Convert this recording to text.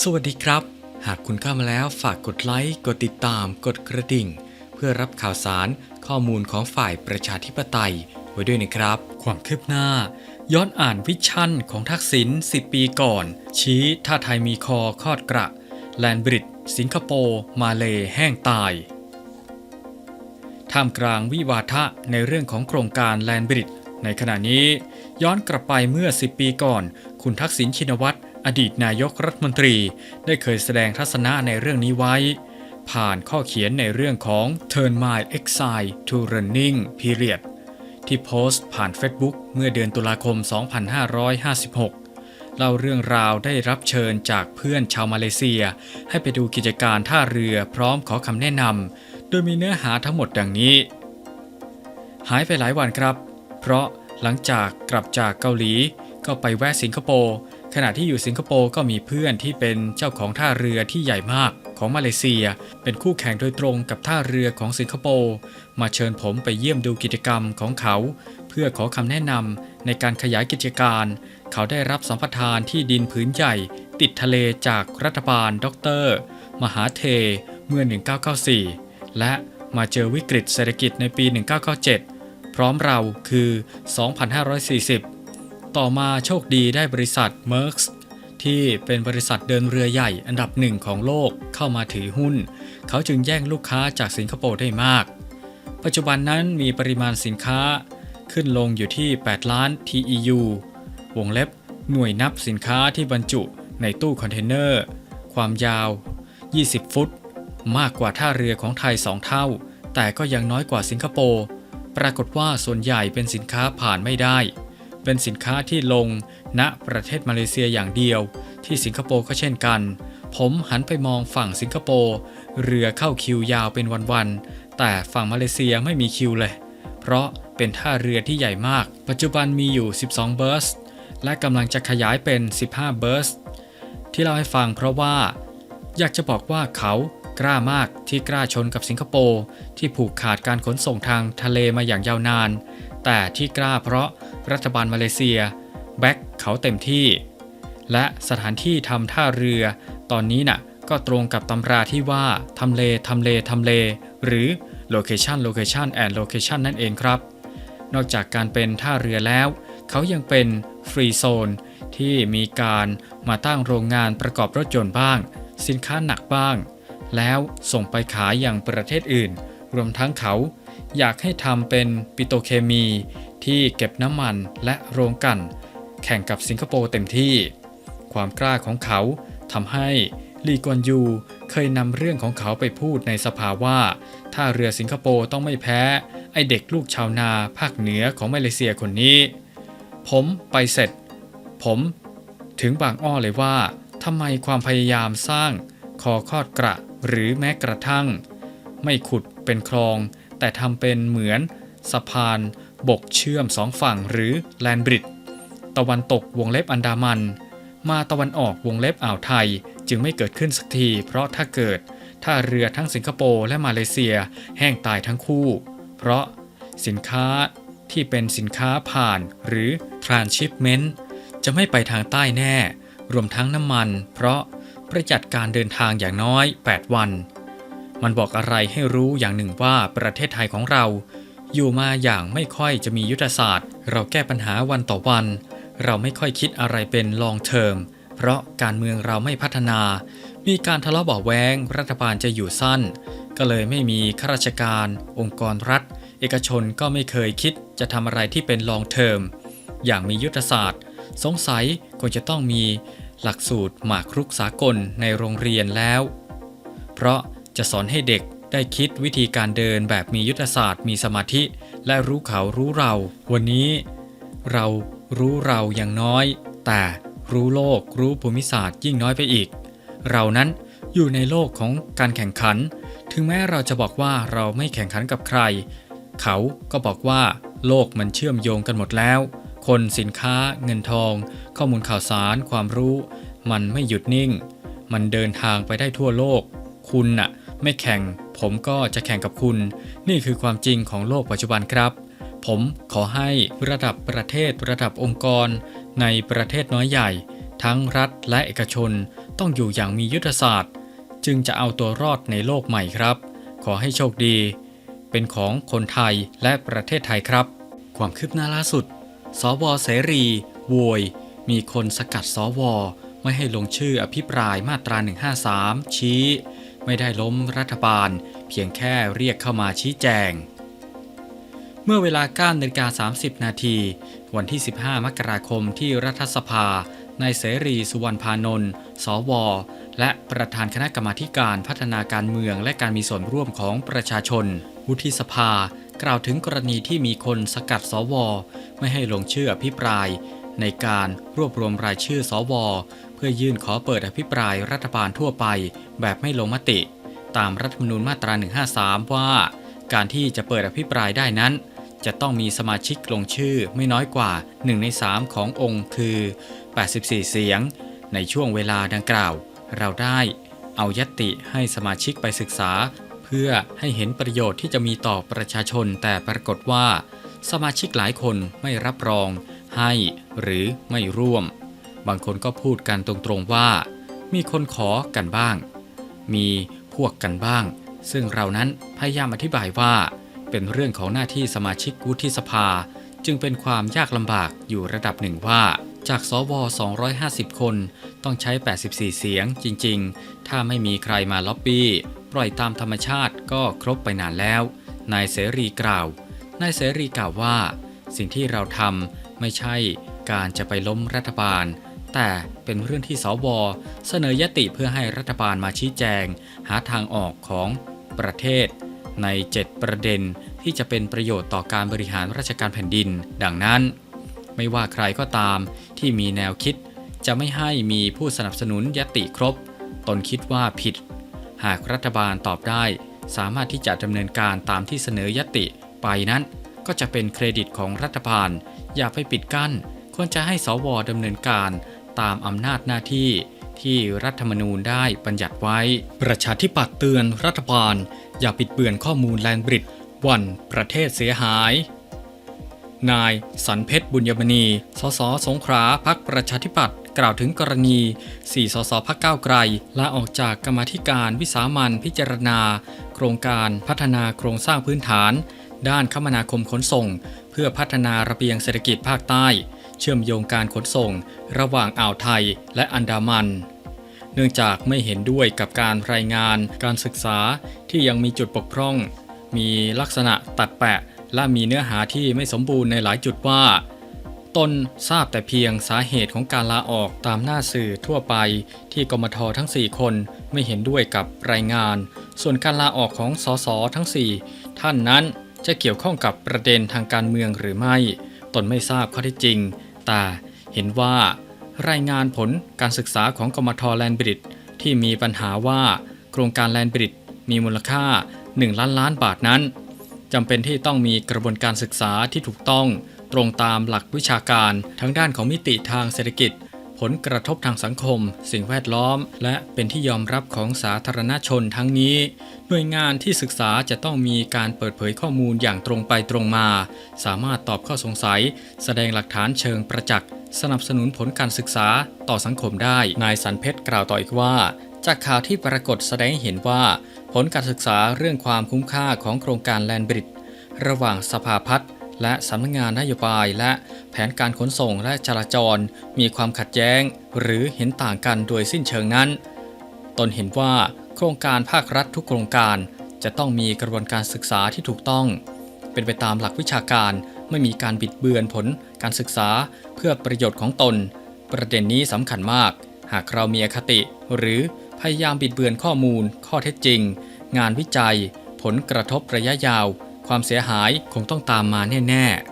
สวัสดีครับ หากคุณเข้ามาแล้วฝากกดไลค์ กดติดตาม กดกระดิ่ง เพื่อรับข่าวสารข้อมูลของฝ่ายประชาธิปไตย ไว้ด้วยนะครับ ความคืบหน้า ย้อนอ่านวิชั่นของทักษิณ10 ปีก่อน ชี้ถ้าไทยมีคอคอดกระ แลนบริดสิงคโปร์มาเลแห้งตายท่ามกลางวิวาทะในเรื่องของโครงการแลนบริดในขณะนี้ ย้อนกลับไปเมื่อ 10 ปีก่อน คุณทักษิณชินวัตร อดีตนายกรัฐมนตรีได้เคยแสดงทัศนะในเรื่องนี้ไว้ ผ่านข้อเขียนในเรื่องของ Turn My Exile to Running Period ที่โพสต์ผ่าน Facebook เมื่อเดือนตุลาคม 2556 เล่าเรื่องราวได้รับเชิญจากเพื่อนชาวมาเลเซีย ให้ไปดูกิจการท่าเรือพร้อมขอคำแนะนำโดยมีเนื้อหาทั้งหมดดังนี้ หายไปหลายวันครับ เพราะหลังจากกลับจากเกาหลีก็ไปแวะสิงคโปร์ ขณะที่อยู่สิงคโปร์ก็มีเพื่อนที่เป็นเจ้าของท่าเรือที่ใหญ่มากของมาเลเซีย เป็นคู่แข่งโดยตรงกับท่าเรือของสิงคโปร์มาเชิญผมไปเยี่ยมดูกิจกรรมของเขา เพื่อขอคำแนะนำในการขยายกิจการ เขาได้รับสัมปทานที่ดินผืนใหญ่ ติดทะเลจากรัฐบาลดรมหาเทเมื่อ 1994 และมาเจอวิกฤตเศรษฐกิจในปี 1997 พร้อมเราคือ 2540 ต่อมาโชคดีได้บริษัท m e r x ที่เป็นบริษัทเดินเรือใหญ่อันดับหนึ่งของโลกเข้ามาถือหุ้น เขาจึงแย่งลูกค้าจากสิงคโปร์ได้มาก ปัจจุบันนั้นมีปริมาณสินค้าขึ้นลงอยู่ที่ 8 ล้าน TEU วงเล็บหน่วยนับสินค้าที่บรรจุในตู้คอนเทนเนอร์ ความยาว 20 ฟุต มากกว่าท่าเรือของไทย 2 เท่า แต่ก็ยังน้อยกว่าสิงคโปร์ ปรากฏว่าส่วนใหญ่เป็นสินค้าผ่านไม่ได้ เป็นสินค้าที่ลงณประเทศมาเลเซียอย่างเดียว ที่สิงคโปร์ก็เช่นกัน ผมหันไปมองฝั่งสิงคโปร์เรือเข้าคิวยาวเป็นวันๆแต่ฝั่งมาเลเซียไม่มีคิวเลย เพราะเป็นท่าเรือที่ใหญ่มาก ปัจจุบันมีอยู่ 12 เบิร์สและกำลังจะขยายเป็น 15 เบิร์สที่เล่าให้ฟังเพราะว่า อยากจะบอกว่าเขากล้ามากที่กล้าชนกับสิงคโปร์ที่ผูกขาดการขนส่งทางทะเลมาอย่างยาวนาน แต่ที่กล้าเพราะรัฐบาลมาเลเซีย แบ็กเขาเต็มที่ และสถานที่ทำท่าเรือ ตอนนี้น่ะก็ตรงกับตำราที่ว่าทำเลทำเลทำเล หรือ location location and location นั่นเองครับ นอกจากการเป็นท่าเรือแล้ว เขายังเป็นฟรีโซนที่มีการมาตั้งโรงงานประกอบรถยนต์บ้าง สินค้าหนักบ้าง แล้วส่งไปขายอย่างประเทศอื่น รวมทั้งเขา อยากให้ทำเป็นปิโตเคมีที่เก็บน้ำมันและโรงกัน แข่งกับสิงคโปร์เต็มที่ ความกล้าของเขาทำให้ลีกวนยูเคยนำเรื่องของเขาไปพูดในสภาว่า ถ้าเรือสิงคโปร์ต้องไม่แพ้ ไอเด็กลูกชาวนาภาคเหนือของมาเลเซียคนนี้ ผมไปเสร็จ ผมถึงบางอ้อเลยว่าทำไมความพยายามสร้างคอคอดกระหรือแม้กระทั่ง ไม่ขุด เป็นคลอง แต่ทำเป็นเหมือนสะพาน บกเชื่อมสองฝั่งหรือแลนบริดตะวันตกวงเล็บอันดามัน มาตะวันออกวงเล็บอ่าวไทยจึงไม่เกิดขึ้นสักที เพราะถ้าเกิดถ้าเรือทั้งสิงคโปร์และมาเลเซียแห้งตายทั้งคู่ เพราะสินค้าที่เป็นสินค้าผ่านหรือ transshipment จะไม่ไปทางใต้แน่ รวมทั้งน้ำมัน เพราะประหยัดการเดินทางอย่างน้อย 8 วัน มันบอกอะไรให้รู้อย่างหนึ่งว่าประเทศไทยของเรา อยู่มาอย่างไม่ค่อยจะมียุทธศาสตร์ เราแก้ปัญหาวันต่อวัน เราไม่ค่อยคิดอะไรเป็นลองเทอมเพราะการเมืองเราไม่พัฒนา มีการทะเลาะเบาแวงรัฐบาลจะอยู่สั้น ก็เลยไม่มีข้าราชการ องค์กรรัฐ เอกชนก็ไม่เคยคิดจะทำอะไรที่เป็นลองเทอมอย่างมียุทธศาสตร์ สงสัยควรจะต้องมีหลักสูตรหมากรุกสากลในโรงเรียนแล้ว เพราะ จะสอนให้เด็กได้คิดวิธีการเดินแบบมียุทธศาสตร์ มีสมาธิ และรู้เขารู้เรา วันนี้ เรารู้เราอย่างน้อย แต่รู้โลกรู้ภูมิศาสตร์ยิ่งน้อยไปอีก เรานั้นอยู่ในโลกของการแข่งขัน ถึงแม้เราจะบอกว่าเราไม่แข่งขันกับใคร เขาก็บอกว่า โลกมันเชื่อมโยงกันหมดแล้ว คนสินค้า เงินทอง ข้อมูลข่าวสาร ความรู้ มันไม่หยุดนิ่ง มันเดินทางไปได้ทั่วโลก คุณน่ะ ไม่แข่ง ผมก็จะแข่งกับคุณ นี่คือความจริงของโลกปัจจุบันครับ ผมขอให้ระดับประเทศระดับองค์กร ในประเทศน้อยใหญ่ ทั้งรัฐและเอกชนต้องอยู่อย่างมียุทธศาสตร์ จึงจะเอาตัวรอดในโลกใหม่ครับ ขอให้โชคดี เป็นของคนไทยและประเทศไทยครับ ความคืบหน้าล่าสุด สวเสรีโวยมีคนสกัดสวไม่ให้ลงชื่ออภิปรายมาตรา 153 ชี้ ไม่ได้ล้มรัฐบาล เพียงแค่เรียกเข้ามาชี้แจง เมื่อเวลา9นาฬิกา30 นาที วันที่ 15 มกราคมที่รัฐสภา ในเสรีสุวรรณพานนท์สว และประธานคณะกรรมาการพัฒนาการเมืองและการมีส่วนร่วมของประชาชน วุฒิสภากล่าวถึงกรณีที่มีคนสกัดสว ไม่ให้ลงชื่ออภิปราย ในการรวบรวมรายชื่อสว พื่อยื่นขอเปิดอภิปรายรัฐบาลทั่วไป แบบไม่ลงมติ ตามรัฐธรรมนูญมาตรา 153 ว่า การที่จะเปิดอภิปรายได้นั้น จะต้องมีสมาชิกลงชื่อไม่น้อยกว่า 1 ใน 3 ขององค์คือ 84 เสียง ในช่วงเวลาดังกล่าว เราได้เอายตติให้สมาชิกไปศึกษา เพื่อให้เห็นประโยชน์ที่จะมีต่อประชาชนแต่ปรากฏว่า สมาชิกหลายคนไม่รับรอง ให้หรือไม่ร่วม บางคนก็พูดกันตรงๆว่า มีคนขอกันบ้าง มีพวกกันบ้าง ซึ่งเรานั้นพยายามอธิบายว่า เป็นเรื่องของหน้าที่สมาชิกวุฒิสภา จึงเป็นความยากลำบากอยู่ระดับหนึ่งว่า จากสว 250 คน ต้องใช้ 84 เสียงจริงๆ ถ้าไม่มีใครมาล็อบบี้ ปล่อยตามธรรมชาติก็ครบไปนานแล้ว นายเสรีกล่าวนายเสรีกล่าวว่า สิ่งที่เราทำไม่ใช่การจะไปล้มรัฐบาล แต่เป็นเรื่องที่สวเสนอยติเพื่อให้รัฐบาลมาชี้แจง หาทางออกของประเทศ ใน 7 ประเด็นที่จะเป็นประโยชน์ต่อการบริหารราชการแผ่นดิน ดังนั้น ไม่ว่าใครก็ตามที่มีแนวคิด จะไม่ให้มีผู้สนับสนุนยติครบ ตนคิดว่าผิด หากรัฐบาลตอบได้ สามารถที่จะดำเนินการตามที่เสนอยติไปนั้น ก็จะเป็นเครดิตของรัฐบาล อย่าไปปิดกั้นควรจะให้สวดำเนินการ ตามอำนาจหน้าที่ที่รัฐธรรมนูญได้บัญญัติไว้ ประชาธิปัตย์เตือนรัฐบาล อย่าปิดเบือนข้อมูลแลนบริดวันประเทศเสียหาย นายสันเพชรบุญยมณี สสสงขลาพักประชาธิปัตย์กล่าวถึงกรณี 4 สสพักก้าวไกลลาออกจากกรรมธิการวิสามันพิจารณา โครงการพัฒนาโครงสร้างพื้นฐาน ด้านคมนาคมขนส่ง เพื่อพัฒนาระเบียงเศรษฐกิจภาคใต้ เชื่อมโยงการขนส่งระหว่างอ่าวไทยและอันดามัน เนื่องจากไม่เห็นด้วยกับการรายงานการศึกษาที่ยังมีจุดปกพร่อง มีลักษณะตัดแปะและมีเนื้อหาที่ไม่สมบูรณ์ในหลายจุดว่า ตนทราบแต่เพียงสาเหตุของการลาออกตามหน้าสื่อทั่วไปที่กมททั้ง 4 คนไม่เห็นด้วยกับรายงาน ส่วนการลาออกของสสทั้ง 4 ท่านนั้นจะเกี่ยวข้องกับประเด็นทางการเมืองหรือไม่ ตนไม่ทราบข้อเท็จจริง แต่เห็นว่ารายงานผลการศึกษาของกมทแลนบริดที่มีปัญหาว่าโครงการแลนบริดมีมูลค่า 1 ล้านล้านบาทนั้นจำเป็นที่ต้องมีกระบวนการศึกษาที่ถูกต้องตรงตามหลักวิชาการทั้งด้านของมิติทางเศรษฐกิจ ผลกระทบทางสังคม สิ่งแวดล้อม และเป็นที่ยอมรับของสาธารณชนทั้งนี้ หน่วยงานที่ศึกษาจะต้องมีการเปิดเผยข้อมูลอย่างตรงไปตรงมา สามารถตอบข้อสงสัย แสดงหลักฐานเชิงประจักษ์สนับสนุนผลการศึกษาต่อสังคมได้ นายสันเพชรกล่าวต่ออีกว่า จากข่าวที่ปรากฏแสดงเห็นว่า ผลการศึกษาเรื่องความคุ้มค่าของโครงการแลนบริดระหว่างสภาพัฒน์ และสำนักงานนโยบายและแผนการขนส่งและจราจร มีความขัดแย้ง หรือเห็นต่างกันโดยสิ้นเชิงนั้น ตนเห็นว่าโครงการภาครัฐทุกโครงการจะต้องมีกระบวนการศึกษาที่ถูกต้อง เป็นไปตามหลักวิชาการไม่มีการบิดเบือนผลการศึกษาเพื่อประโยชน์ของตน ประเด็นนี้สำคัญมาก หากเรามีอคติ หรือพยายามบิดเบือนข้อมูล ข้อเท็จจริง งานวิจัย ผลกระทบระยะยาว ความเสียหายคงต้องตามมาแน่ ๆ